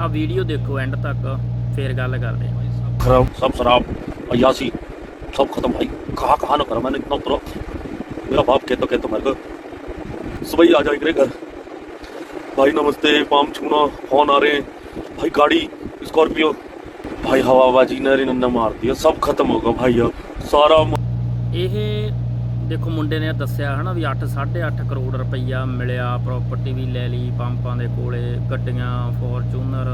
ਆ ਵੀਡੀਓ ਦੇਖੋ ਐਂਡ ਤੱਕ ਫੇਰ ਗੱਲ ਕਰਦੇ ਹਾਂ खराब सब शराब अयासी सब खत्म भाई कहाँ कहाँ ना करा मैंने इतना उतरा मेरा बाप कहता कहता मेरे को सुबह ही आ जाए मेरे घर भाई नमस्ते पाम छूना फोन आ रहे हैं भाई गाड़ी स्कॉर्पियो भाई हवाबाजी ने नन्ना मार दिया सब खत्म होगा भाई अब सारा म- ਇਹ ਦੇਖੋ ਮੁੰਡੇ ਨੇ ਦੱਸਿਆ ਹਨਾ ਵੀ 8 8.5 ਕਰੋੜ ਰੁਪਈਆ ਮਿਲਿਆ ਪ੍ਰਾਪਰਟੀ ਵੀ ਲੈ ਲਈ ਪੰਪਾਂ ਦੇ ਕੋਲੇ, ਗੱਡੀਆਂ ਫੋਰਚੂਨਰ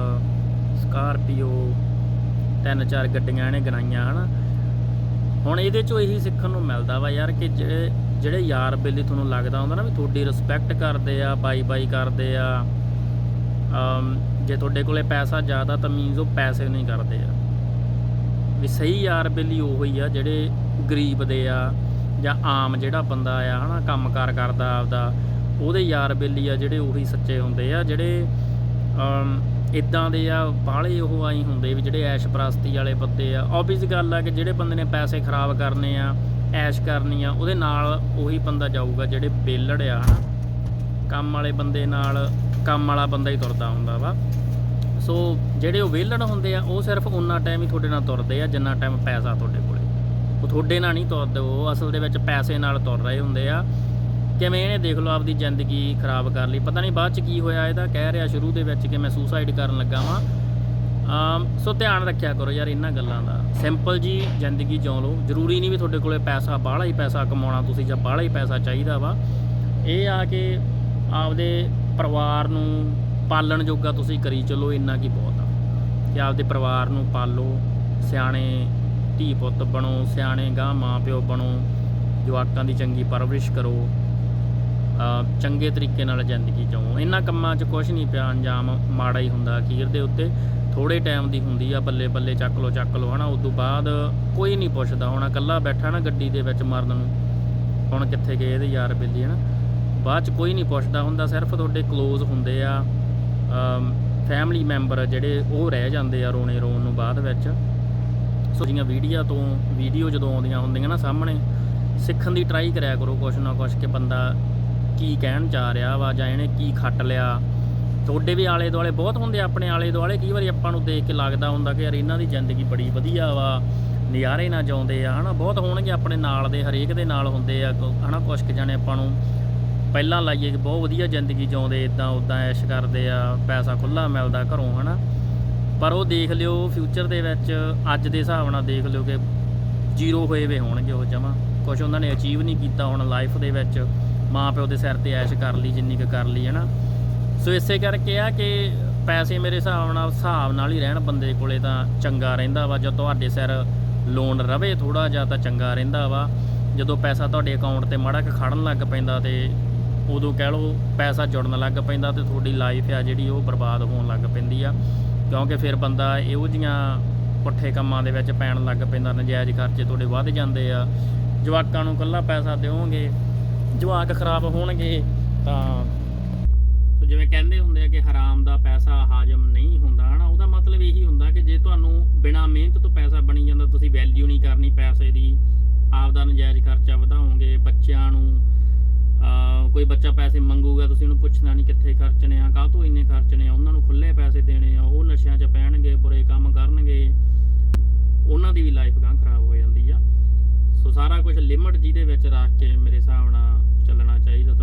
ਸਕਾਰਪੀਓ ਤਿੰਨ ਚਾਰ ਗੱਡੀਆਂ ਇਹਨੇ ਗਨਾਈਆਂ ਹਨਾ। ਹੁਣ ਇਹਦੇ ਚੋਂ ਇਹੀ ਸਿੱਖਣ ਨੂੰ ਮਿਲਦਾ ਵਾ ਯਾਰ ਕਿ ਜਿਹੜੇ ਜਿਹੜੇ ਯਾਰ ਬੇਲੀ ਤੁਹਾਨੂੰ ਲੱਗਦਾ ਹੁੰਦਾ ਨਾ ਵੀ ਤੁਹਾਡੀ ਰਿਸਪੈਕਟ ਕਰਦੇ ਆ, ਬਾਈ ਬਾਈ ਕਰਦੇ ਆ ਜੇ ਤੁਹਾਡੇ ਕੋਲੇ ਪੈਸਾ ਜ਼ਿਆਦਾ ਤਾਂ ਮੀਨਸ ਉਹ ਪੈਸੇ ਨਹੀਂ ਕਰਦੇ ਆ। ਵੀ ਸਹੀ ਯਾਰ ਬੇਲੀ ਉਹੋ ਹੀ ਆ ਜਿਹੜੇ ਗਰੀਬ ਦੇ ਆ ਜਾਂ ਆਮ ਜਿਹੜਾ ਬੰਦਾ ਆ ਹਨਾ, ਕੰਮਕਾਰ ਕਰਦਾ ਆਪਦਾ, ਉਹਦੇ ਯਾਰ ਬੇਲੀ ਆ ਜਿਹੜੇ ਉਹੀ ਸੱਚੇ ਹੁੰਦੇ ਆ, ਜਿਹੜੇ, ਅਮ ਇਦਾਂ ਦੇ ਆ, ਬਾਹਲੇ ਉਹ ਆਈ ਹੁੰਦੇ ਵੀ ਜਿਹੜੇ ਐਸ਼ ਪ੍ਰਸਤੀ ਵਾਲੇ ਬੰਦੇ ਆ। ਆਬਵੀਅਸ ਗੱਲ ਆ ਕਿ ਜਿਹੜੇ ਬੰਦੇ ਨੇ ਪੈਸੇ ਖਰਾਬ ਕਰਨੇ ਆ, ਐਸ਼ ਕਰਨੀ ਆ, ਉਹਦੇ ਨਾਲ ਉਹੀ ਬੰਦਾ ਜਾਊਗਾ ਜਿਹੜੇ ਬੇਲੜ ਆ, ਹਨਾ। ਕੰਮ ਵਾਲੇ ਬੰਦੇ ਨਾਲ ਕੰਮ ਵਾਲਾ ਬੰਦਾ ਹੀ ਤੁਰਦਾ ਹੁੰਦਾ ਵਾ। ਸੋ, ਜਿਹੜੇ ਉਹ ਵਿਹਲੜ ਹੁੰਦੇ ਆ, ਉਹ ਸਿਰਫ ਉਨਾ ਟਾਈਮ ਹੀ ਤੁਹਾਡੇ ਨਾਲ ਤੁਰਦੇ ਆ, ਜਿੰਨਾ ਟਾਈਮ ਪੈਸਾ ਤੁਹਾਡੇ ਕੋਲ ਉਹ ਤੁਹਾਡੇ ਨਾਲ ਨਹੀਂ ਤੁਰਦੇ, ਉਹ ਅਸਲ ਦੇ ਵਿੱਚ ਪੈਸੇ ਨਾਲ ਤੁਰ ਰਹੇ ਹੁੰਦੇ ਆ। ਕਿਵੇਂ ਇਹਨੇ ਦੇਖ ਲਓ ਆਪਦੀ ਜ਼ਿੰਦਗੀ ਖਰਾਬ ਕਰ ਲਈ। ਪਤਾ ਨਹੀਂ ਬਾਅਦ ਚ ਕੀ ਹੋਇਆ, ਇਹਦਾ ਕਹਿ ਰਿਹਾ ਸ਼ੁਰੂ ਦੇ ਵਿੱਚ ਕਿ ਮੈਂ ਸੁਸਾਈਡ ਕਰਨ ਲੱਗਾ ਵਾਂ। ਆਮ, ਸੋ ਧਿਆਨ ਰੱਖਿਆ ਕਰੋ ਯਾਰ ਇਹਨਾਂ ਗੱਲਾਂ ਦਾ। ਸਿੰਪਲ ਜੀ, ਜ਼ਿੰਦਗੀ ਜਿਉ ਲਓ। ਜ਼ਰੂਰੀ ਨਹੀਂ ਵੀ ਤੁਹਾਡੇ ਕੋਲੇ ਪੈਸਾ, ਬਾਹਲਾ ਹੀ ਪੈਸਾ ਕਮਾਉਣਾ ਤੁਸੀਂ ਜਾਂ ਬਾਹਲਾ ਹੀ ਪੈਸਾ ਚਾਹੀਦਾ ਵਾ। ਇਹ ਆ ਕਿ ਆਪਦੇ ਪਰਿਵਾਰ ਨੂੰ ਪਾਲਣ ਜੋਗਾ ਤੁਸੀਂ ਕਰੀ ਚੱਲੋ, ਇੰਨਾ ਕੀ ਬਹੁਤ ਆ। ਕਿ ਆਪਦੇ ਪਰਿਵਾਰ ਨੂੰ ਪਾਲੋ, ਸਿਆਣੇ ਧੀ ਪੁੱਤ ਬਣੋ, ਸਿਆਣੇ ਗਾਂ ਮਾਂ ਪਿਓ ਬਣੋ, ਜਵਾਕਾਂ ਦੀ ਚੰਗੀ ਪਰਵਰਿਸ਼ ਕਰੋ ਚੰਗੇ ਤਰੀਕੇ ਨਾਲ ਜ਼ਿੰਦਗੀ ਜਿਉਂ ਇਹਨਾਂ ਕੰਮਾਂ 'ਚ ਕੁਝ ਨਹੀਂ ਪਿਆ, ਅੰਜਾਮ ਮਾੜਾ ਹੀ ਹੁੰਦਾ, ਅਖੀਰ ਦੇ ਉੱਤੇ ਥੋੜੇ ਟਾਈਮ ਦੀ ਹੁੰਦੀ ਆ, ਬੱਲੇ ਬੱਲੇ ਚੱਕ ਲੋ ਚੱਕ ਲੋ ਹਨਾ। ਉਸ ਤੋਂ ਬਾਅਦ ਕੋਈ ਨਹੀਂ ਪੁੱਛਦਾ। ਹੁਣ ਇਕੱਲਾ ਬੈਠਾ ਨਾ ਗੱਡੀ ਦੇ ਵਿੱਚ ਮਰਨ ਨੂੰ, ਹੁਣ ਕਿੱਥੇ ਗਏ ਇਹਦੇ ਯਾਰ ਬੇਲੀ, ਹਨਾ। ਬਾਅਦ 'ਚ ਕੋਈ ਨਹੀਂ ਪੁੱਛਦਾ ਹੁੰਦਾ, ਸਿਰਫ ਤੁਹਾਡੇ ক্লোਜ਼ ਹੁੰਦੇ ਆ ਫੈਮਿਲੀ ਮੈਂਬਰ ਜਿਹੜੇ ਉਹ ਰਹਿ ਜਾਂਦੇ ਆ ਰੋਣੇ ਰੋਣ ਨੂੰ ਬਾਅਦ ਵਿੱਚ। ਸੋ ਜੀਆਂ ਵੀਡੀਓ ਤੋਂ ਵੀਡੀਓ ਜਦੋਂ ਆਉਂਦੀਆਂ ਹੁੰਦੀਆਂ ਨਾ ਸਾਹਮਣੇ, ਸਿੱਖਣ ਦੀ ਟਰਾਈ ਕਰਿਆ ਕਰੋ ਕੁਛ ਨਾ ਕੁਛ ਕਿ ਬੰਦਾ ਕੀ ਕਹਿਣ ਜਾ ਰਿਹਾ ਵਾ ਜਾਂ ਇਹਨੇ ਕੀ ਖੱਟ ਲਿਆ। ਤੁਹਾਡੇ ਵੀ ਆਲੇ ਦੁਆਲੇ ਬਹੁਤ ਹੁੰਦੇ ਆਪਣੇ ਆਲੇ ਦੁਆਲੇ ਕਈ ਵਾਰੀ ਆਪਾਂ ਨੂੰ ਦੇਖ ਕੇ ਲੱਗਦਾ ਹੁੰਦਾ ਕਿ ਯਾਰ ਇਹਨਾਂ ਦੀ ਜ਼ਿੰਦਗੀ ਬੜੀ ਵਧੀਆ ਵਾ, ਨਜ਼ਾਰੇ ਨਾਲ ਜਿਉਂਦੇ ਆ, ਹਨਾ, ਬਹੁਤ ਹੋਣਗੇ ਆਪਣੇ ਨਾਲ ਦੇ, ਹਰੇਕ ਦੇ ਨਾਲ ਹੁੰਦੇ ਆ, ਕੋ- ਹਨਾ, ਕੁਛ ਕੁ ਜਾਣੇ ਆਪਾਂ ਨੂੰ ਪਹਿਲਾਂ ਲਾਈਏ ਕਿ ਬਹੁਤ ਵਧੀਆ ਜ਼ਿੰਦਗੀ ਜਿਉਂਦੇ ਇਦਾਂ ਉਦਾਂ ਐਸ਼ ਕਰਦੇ ਆ, ਪੈਸਾ ਖੁੱਲਾ ਮਿਲਦਾ ਘਰੋਂ, ਹਨਾ। ਪਰ ਉਹ ਦੇਖ ਲਿਓ ਫਿਊਚਰ ਦੇ ਵਿੱਚ ਅੱਜ ਦੇ ਹਿਸਾਬ ਨਾਲ ਦੇਖ ਲਿਓ ਕਿ ਜ਼ੀਰੋ ਹੋਏ ਵੇ ਹੋਣਗੇ ਉਹ ਜਮਾ। ਕੁਝ ਉਹਨਾਂ ਨੇ ਅਚੀਵ ਨਹੀਂ ਕੀਤਾ ਹੁਣ ਲਾਈਫ ਦੇ ਵਿੱਚ। ਮਾਂ ਪਿਓ ਦੇ ਸਿਰ ਤੇ ਐਸ਼ ਕਰ ਲਈ, ਜਿੰਨੀ ਕੁ ਕਰ ਲਈ, ਹਨਾ। ਸੋ ਇਸੇ ਕਰਕੇ ਆ ਕਿ ਪੈਸੇ ਮੇਰੇ ਹਿਸਾਬ ਨਾਲ ਹਿਸਾਬ ਨਾਲ ਹੀ ਰਹਿਣ ਬੰਦੇ ਕੋਲੇ ਤਾਂ ਚੰਗਾ ਰਹਿੰਦਾ ਵਾ। ਜੇ ਤੁਹਾਡੇ ਸਿਰ ਲੋਨ ਰਵੇ ਥੋੜਾ ਜਿਹਾ ਤਾਂ ਚੰਗਾ ਰਹਿੰਦਾ ਵਾ। ਜਦੋਂ ਪੈਸਾ ਤੁਹਾਡੇ ਅਕਾਊਂਟ ਤੇ ਮਾੜਾ ਕੁ ਖੜਨ ਲੱਗ ਪੈਂਦਾ ਤੇ ਉਦੋਂ ਕਹਿ ਲਓ ਪੈਸਾ ਜੁੜਨ ਲੱਗ ਪੈਂਦਾ ਤੇ ਤੁਹਾਡੀ ਲਾਈਫ ਆ ਜਿਹੜੀ ਉਹ ਬਰਬਾਦ ਹੋਣ ਲੱਗ ਪੈਂਦੀ ਆ। ਕਿਉਂਕਿ ਫਿਰ ਬੰਦਾ ਇਹੋ ਜੀਆਂ ਪੁੱਠੇ ਕੰਮਾਂ ਦੇ ਵਿੱਚ ਪੈਣ ਲੱਗ ਪੈਂਦਾ, ਨਜਾਇਜ਼ ਖਰਚੇ ਤੁਹਾਡੇ ਵੱਧ ਜਾਂਦੇ ਆ। ਜਵਾਕਾਂ ਨੂੰ ਕੱਲਾ ਪੈਸਾ ਦਿਓਗੇ, ਜਵਾਕ ਖਰਾਬ ਹੋਣਗੇ, ਤਾਂ ਜਿਵੇਂ ਕਹਿੰਦੇ ਹੁੰਦੇ ਆ ਕਿ ਹਰਾਮ ਦਾ ਪੈਸਾ ਹਾਜ਼ਮ ਨਹੀਂ ਹੁੰਦਾ, ਹਨਾ? ਉਹਦਾ ਮਤਲਬ ਇਹੀ ਹੁੰਦਾ ਕਿ ਜੇ ਤੁਹਾਨੂੰ ਬਿਨਾਂ ਮਿਹਨਤ ਤੋਂ ਪੈਸਾ ਬਣੀ ਜਾਂਦਾ, ਤੁਸੀਂ ਵੈਲਿਊ ਨਹੀਂ ਕਰਨੀ ਪੈਸੇ ਦੀ, ਆਪਦਾ ਨਜਾਇਜ਼ ਖਰਚਾ ਵਧਾਓਗੇ, ਬੱਚਿਆਂ ਨੂੰ ਕੋਈ ਬੱਚਾ ਪੈਸੇ ਮੰਗੂਗਾ, ਤੁਸੀਂ ਉਹਨੂੰ ਪੁੱਛਣਾ ਨਹੀਂ ਕਿੱਥੇ ਖਰਚਣੇ ਆ, ਕਾਹ ਤੋਂ ਇੰਨੇ ਖਰਚਣੇ ਆ, ਉਹਨਾਂ ਨੂੰ ਖੁੱਲੇ ਪੈਸੇ ਦੇਣੇ ਆ, ਉਹ ਨਸ਼ਿਆਂ 'ਚ ਪੈਣਗੇ, ਬੁਰੇ ਕੰਮ ਕਰਨਗੇ। ਉਹਨਾਂ ਦੀ ਵੀ ਲਾਈਫ ਗਾਂ ਖਰਾਬ ਹੋ ਜਾਂਦੀ ਆ। ਸੋ ਸਾਰਾ ਕੁਝ ਲਿਮਟ ਜਿਹਦੇ ਵਿੱਚ ਰੱਖ ਕੇ ਮੇਰੇ ਹਿਸਾਬ ਨਾਲ ਚੱਲਣਾ ਚਾਹੀਦਾ